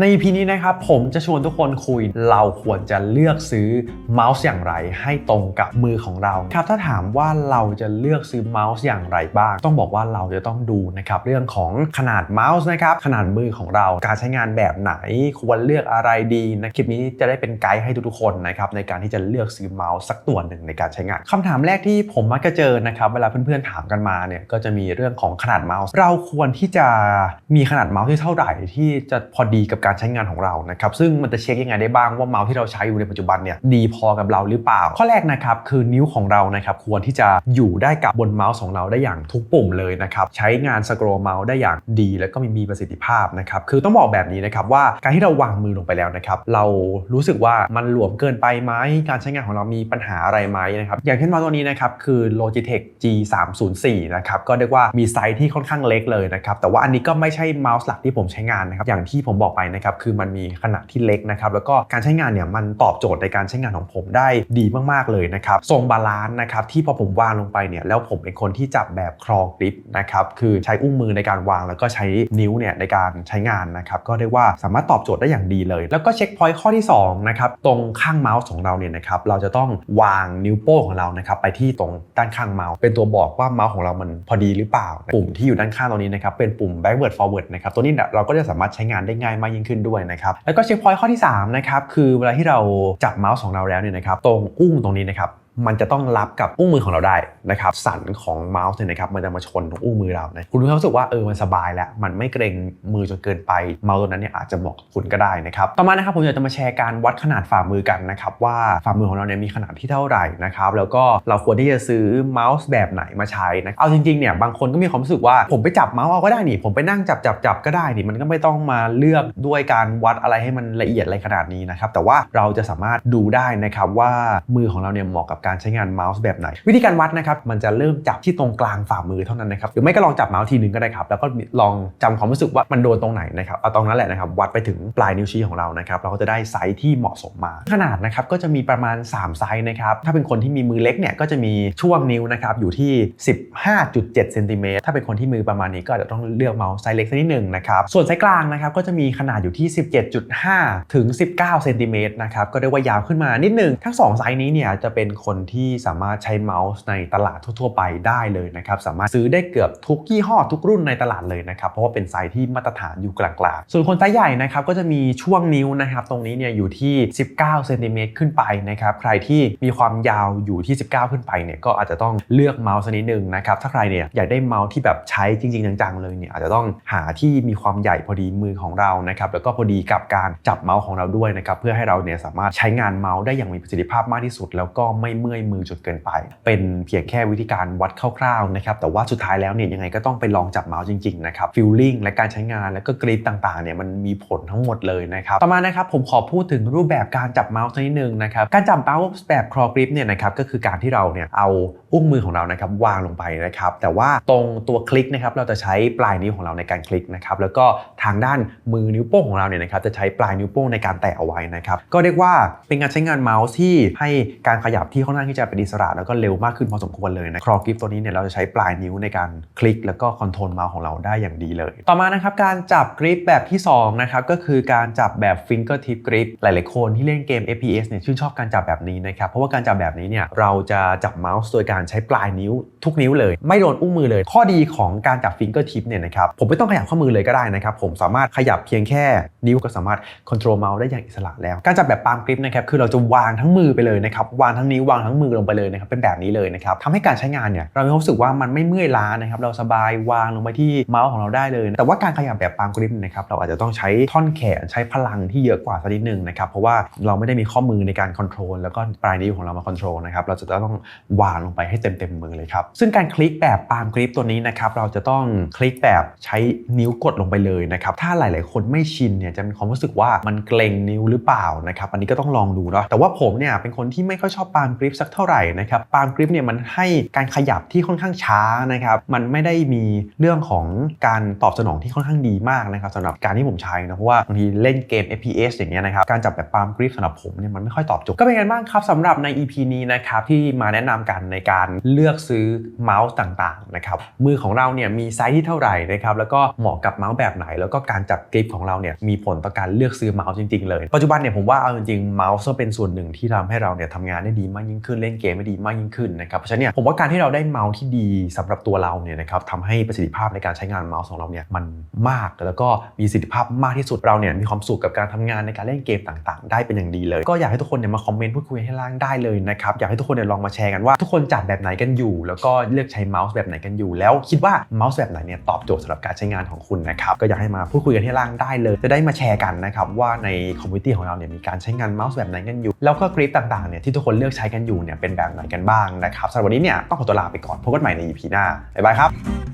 ใน EP นี้นะครับผมจะชวนทุกคนคุยเราควรจะเลือกซื้อเมาส์อย่างไรให้ตรงกับมือของเราครับถ้าถามว่าเราจะเลือกซื้อเมาส์อย่างไรบ้าง ต้องบอกว่าเราจะต้องดูนะครับเรื่องของขนาดเมาส์นะครับขนาดมือของเราการใช้งานแบบไหนควรเลือกอะไรดีนะคลิปนี้จะได้เป็นไกด์ให้ทุกๆคนนะครับในการที่จะเลือกซื้อเมาส์สักตัวหนึ่งในการใช้งานคำถามแรกที่ผมมักจะเจอนะครับเวลาเพื่อนๆถามกันมาเนี่ยก็จะมีเรื่องของขนาดเมาส์เราควรที่จะมีขนาดเมาส์ที่เท่าไหร่ที่จะพอดีกับการใช้งานของเรานะครับซึ่งมันจะเช็คยังไงได้บ้างว่าเมาส์ที่เราใช้อยู่ในปัจจุบันเนี่ยดีพอกับเราหรือเปล่า ข้อแรกนะครับคือนิ้วของเรานะครับควรที่จะอยู่ได้กับบนเมาส์ของเราได้อย่างทุกปุ่มเลยนะครับใช้งานสครอลเมาส์ได้อย่างดี แล้วก็มีมีประสิทธิภาพนะครับคือต้องบอกแบบนี้นะครับว่าการที่เราวางมือลงไปแล้วนะครับเรารู้สึกว่ามันหลวมเกินไปไหมการใช้งานของเรามีปัญหาอะไรไหมนะครับอย่างเช่นเมาส์ตัวนี้นะครับคือ Logitech G 3 0 4นะครับก็เรียกว่ามีไซส์ที่ค่อนข้างเล็กเลยนะครับแต่ว่าอันนี้ก็ไม่ใช่เมาส์หลักที่ผมใช้งานนะครับอย่างที่ผมบอกไปนะครับคือมันมีขนาดที่เล็กนะครับแล้วก็การใช้งานเนี่ยมันตอบโจทย์ในการใช้งานของผมได้ดีมากๆเลยนะครับทรงบาลานซ์นะครับที่พอผมวางลงไปเนี่ยแล้วผมเป็นคนที่จับแบบครองกริปนะครับคือใช้อุ้งมือในการวางแล้วก็ใช้นิ้วเนี่ยในการใช้งานนะครับก็เรียกว่าสามารถตอบโจทย์ได้อย่างดีเลย แล้วก็เช็คพอยต์ข้อที่2นะครับตรงข้างเมาส์ของเราเนี่ยนะครับเราจะต้องวางนิ้วโป้งของเรานะครับไปที่ตรงด้านข้างเมาส์ เป็นตัวบอกว่าเมาส์ของเรามันพอดีหรือเปล่า ปุ่มที่อยู่ด้านข้างตรงนี้นะครับเป็นปุ่ม backward forward นะครับตัวนี้เนี่ยเราก็จะสามารถใช้งานได้ง่ายมากยิ่งขึ้นด้วยนะครับแล้วก็เช็คพอยต์ข้อที่3นะครับคือเวลาที่เราจับเมาส์ของเราแล้วเนี่ยนะครับตรงอุ้งตรงนี้นะครับ มันจะต้องรับกับอุ้งมือของเราได้นะครับสันของเมาส์เนี่ยนะครับมันจะมาชนตรงอุ้งมือเรานะคุณรู้สึกว่าเออมันสบายแล้ว มันไม่เกรงมือจนเกินไป เมาส์ตัวนั้นเนี่ยอาจจะเหมาะกับคุณก็ได้นะครับต่อมานะครับผมอยากจะมาแชร์การวัดขนาดฝ่ามือกันนะครับว่าฝ่ามือของเราเนี่ยมีขนาดที่เท่าไหร่นะครับแล้วก็เราควรที่จะซื้อเมาส์แบบไหนมาใช้นะเอาจริงๆเนี่ยบางคนก็มีความรู้สึกว่าผมไปจับเมาส์เอาก็ได้นี่ผมไปนั่งจับจับจับก็ได้นี่มันก็ไม่ต้องมาเลือกด้วยการวัดอะไรให้มันละเอียดอะไรขนาดนี้นะครับแต่ว่าเราจะสามารถดูได้นะครับว่ามือของเราเนี่ยเหมาะกับการใช้งานเมาส์แบบไหน วิธีการวัดนะครับมันจะเริ่มจับที่ตรงกลางฝ่ามือเท่านั้นนะครับหรือไม่ก็ลองจับเมาส์ทีนึงก็ได้ครับแล้วก็ลองจำความรู้สึกว่ามันโดนตรงไหนนะครับเอาตรงนั้นแหละนะครับวัดไปถึงปลายนิ้วชี้ของเรานะครับเราก็จะได้ไซส์ที่เหมาะสมมา ขนาดนะครับก็จะมีประมาณ 3 ไซส์นะครับถ้าเป็นคนที่มีมือเล็กเนี่ยก็จะมีช่วงนิ้วนะครับอยู่ที่ 15.7เซนติเมตรถ้าเป็นคนที่มือประมาณนี้ก็อาจจะต้องเลือกเมาส์ไซส์เล็กสักนิดหนึ่งนะครับส่วนไซส์กลางนะครับก็จะมีขนาดอยู่ที่ 17.5 ถึง 19เซนติเมตรนะครับก็เรียกว่ายาวขึ้นมานิดหนึงทั้ง2ไซส์นี้เนี่ยจะเป็นคนที่สามารถใช้เมาส์ในตลาดทั่ว ๆ ไปได้เลยนะครับ สามารถซื้อได้เกือบทุกยี่ห้อทุกรุ่นในตลาดเลยนะครับ เพราะว่าเป็นไซส์ที่มาตรฐานอยู่กลางๆ ส่วนคนไซส์ใหญ่นะครับก็จะมีช่วงนิ้วนะครับ ตรงนี้เนี่ยอยู่ที่ 19เซนติเมตรขึ้นไปนะครับ ใครที่มีความยาวอยู่ที่ 19 ขึ้นไปเนี่ยก็อาจจะต้องเลือกเมาส์สักนิดนึงนะครับ ถ้าใครเนี่ยอยากได้เมาส์ที่แบบใช้จริง ๆ จังๆเลยเนี่ยอาจจะต้องหาที่มีความใหญ่พอดีมือของเรานะครับแล้วก็พอดีกับการจับเมาส์ของเราด้วยนะครับเพื่อให้เราเนี่ยสามารถใช้งานเมาส์ได้อย่างมีประสิทธิภาพมากที่สุด แล้วก็ไม่เมื่อยมือจนเกินไป เป็นเพียงแค่วิธีการวัดคร่าวๆนะครับแต่ว่าสุดท้ายแล้วเนี่ยยังไงก็ต้องไปลองจับเมาส์จริงๆนะครับฟิลลิ่งและการใช้งานแล้วก็กริปต่างๆเนี่ยมันมีผลทั้งหมดเลยนะครับต่อมานะครับผมขอพูดถึงรูปแบบการจับเมาส์นิดนึงนะครับการจับเมาส์แบบคลอกริปเนี่ยนะครับก็คือการที่เราเนี่ยเอาอุ้งมือของเรานะครับวางลงไปนะครับแต่ว่าตรงตัวคลิกนะครับเราจะใช้ปลายนิ้วของเราในการคลิกนะครับแล้วก็ทางด้านมือนิ้วโป้งของเราเนี่ยนะครับจะใช้ปลายนิ้วโป้งในการแตะเอาไว้นะครับก็เรียกว่าเป็นการใช้งานเมาส์ที่ให้การขยับที่ค่อนข้างที่จะเป็นอิสระแล้วก็เร็วมากขึ้นพอสมควรเลยนะคลอกริปตัวนี้เนี่ยเราจะใช้ปลายนิ้วในการคลิก แล้วก็คอนโทรลเมาส์ของเราได้อย่างดีเลย ต่อมานะครับการจับกริปแบบที่2นะครับก็คือการจับแบบ finger tip grip หลายๆคนที่เล่นเกม FPS เนี่ยชื่นชอบการจับแบบนี้นะครับเพราะว่าการจับแบบนี้เนี่ยเราจะจับเมาส์โดยการใช้ปลายนิ้วทุกนิ้วเลย ไม่โดนอุ้งมือเลย ข้อดีของการจับ finger tip เนี่ยนะครับผมไม่ต้องขยับข้อมือเลยก็ได้นะครับผมสามารถขยับเพียงแค่นิ้วก็สามารถคอนโทรลเมาส์ได้อย่างอิสระแล้ว การจับแบบปาล์มกริปนะครับคือเราจะวางทั้งมือไปเลยนะครับวางทั้งนิ้ววางทั้งมือลงไปเลยนะครับเป็นแบบนี้เลยนะครับทำให้การใช้งานเนี่ยเรามีความรู้สึกว่ามันไม่เมื่อยล้านะครับเราสบายวางลงไปที่เมาส์ของเราได้เลย แต่ว่าการขยับแบบปาล์มกริปนะครับเราอาจจะต้องใช้ท่อนแขนใช้พลังที่เยอะกว่าสักนิดนึงนะครับเพราะว่าเราไม่ได้มีข้อมือในการคอนโทรลแล้วก็ปลายนิ้วของเรามาคอนโทรลนะครับเราจะต้องวางลงไปให้เต็มเต็มมือเลยครับซึ่งการคลิกแบบปาล์มกริปตัวนี้นะครับเราจะต้องคลิกแบบใช้นิ้วกดลงไปเลยนะครับถ้าหลาย ๆ คนไม่ชินเนี่ยจะมีความรู้สึกว่ามันเกร็งนิ้วหรือเปล่านะครับอันนี้ก็ต้องลองดูเนาะแต่ว่าผมเนี่ยเป็นคนที่ไม่ค่อยชอบปาล์มกริปสักเท่าไหร่นะครับ Palm Grip เนี่ยมันให้การขยับที่ค่อนข้างช้านะครับมันไม่ได้มีเรื่องของการตอบสนองที่ค่อนข้างดีมากนะครับสำหรับการที่ผมใช้นะเพราะว่าบางทีเล่นเกม FPS อย่างเงี้ยนะครับการจับแบบ Palm Grip สำหรับผมเนี่ยมันไม่ค่อยตอบโจทย์ก็เป็นไงบ้างครับสำหรับใน EP นี้นะครับที่มาแนะนำกันในการเลือกซื้อเมาส์ต่างๆนะครับมือของเราเนี่ยมีไซส์ที่เท่าไหร่นะครับแล้วก็เหมาะกับเมาส์แบบไหน แล้วก็การจับกริปของเราเนี่ยมีผลต่อการเลือกซื้อเมาส์จริงๆเลยปัจจุบันเนี่ยผมว่าเอาจริงๆเมาส์ก็เป็นส่วนหนึ่งที่ทำให้เราเนี่ยทำงานได้ดีมากยิ่งขึ้นเล่นเกมได้ดีมากยิ่งขึ้นนะครับเพราะฉะนั้นเนี่ยผมว่าการที่เราได้เมาส์ที่ดีสำหรับตัวเราเนี่ยนะครับทำให้ประสิทธิภาพในการใช้งานเมาส์ของเราเนี่ยมันมากแล้วก็มีประสิทธิภาพมากที่สุดเราเนี่ยมีความสุขกับการทำงานในการเล่นเกมต่างๆ ได้เป็นอย่างดีเลย ก็อยากให้ทุกคนเนี่ยมาคอมเมนต์พูดคุยให้ล่างได้เลยนะครับอยากให้ทุกคนเนี่ยลองมาแชร์กันว่าทุกคนจัดแบบไหนกันอยู่ แล้วก็เลือกใช้เมาส์แบบไหนกันอยู่ แล้วคิดว่าเมาส์แบบไหนเนี่ยตอบโจทย์สำหรับการใช้งานของคุณนะครับก็อยากให้มาพูดคุยกันที่ล่างได้เลย จะได้มาแชร์กันนะครับว่าในคอมมูนิตี้ของเราเนี่ยมีการใช้งานเมาส์แบบไหนกันอยู่แล้วก็กริปต่างๆเนี่ยที่ทุกคนเลือกใช้กันอยู่เนี่ยเป็นแบบไหนกันบ้างนะครับสำหรับวันนี้เนี่ยต้องขอตัวลาไปก่อนพบกันใหม่ใน EP หน้าบ๊ายบายครับ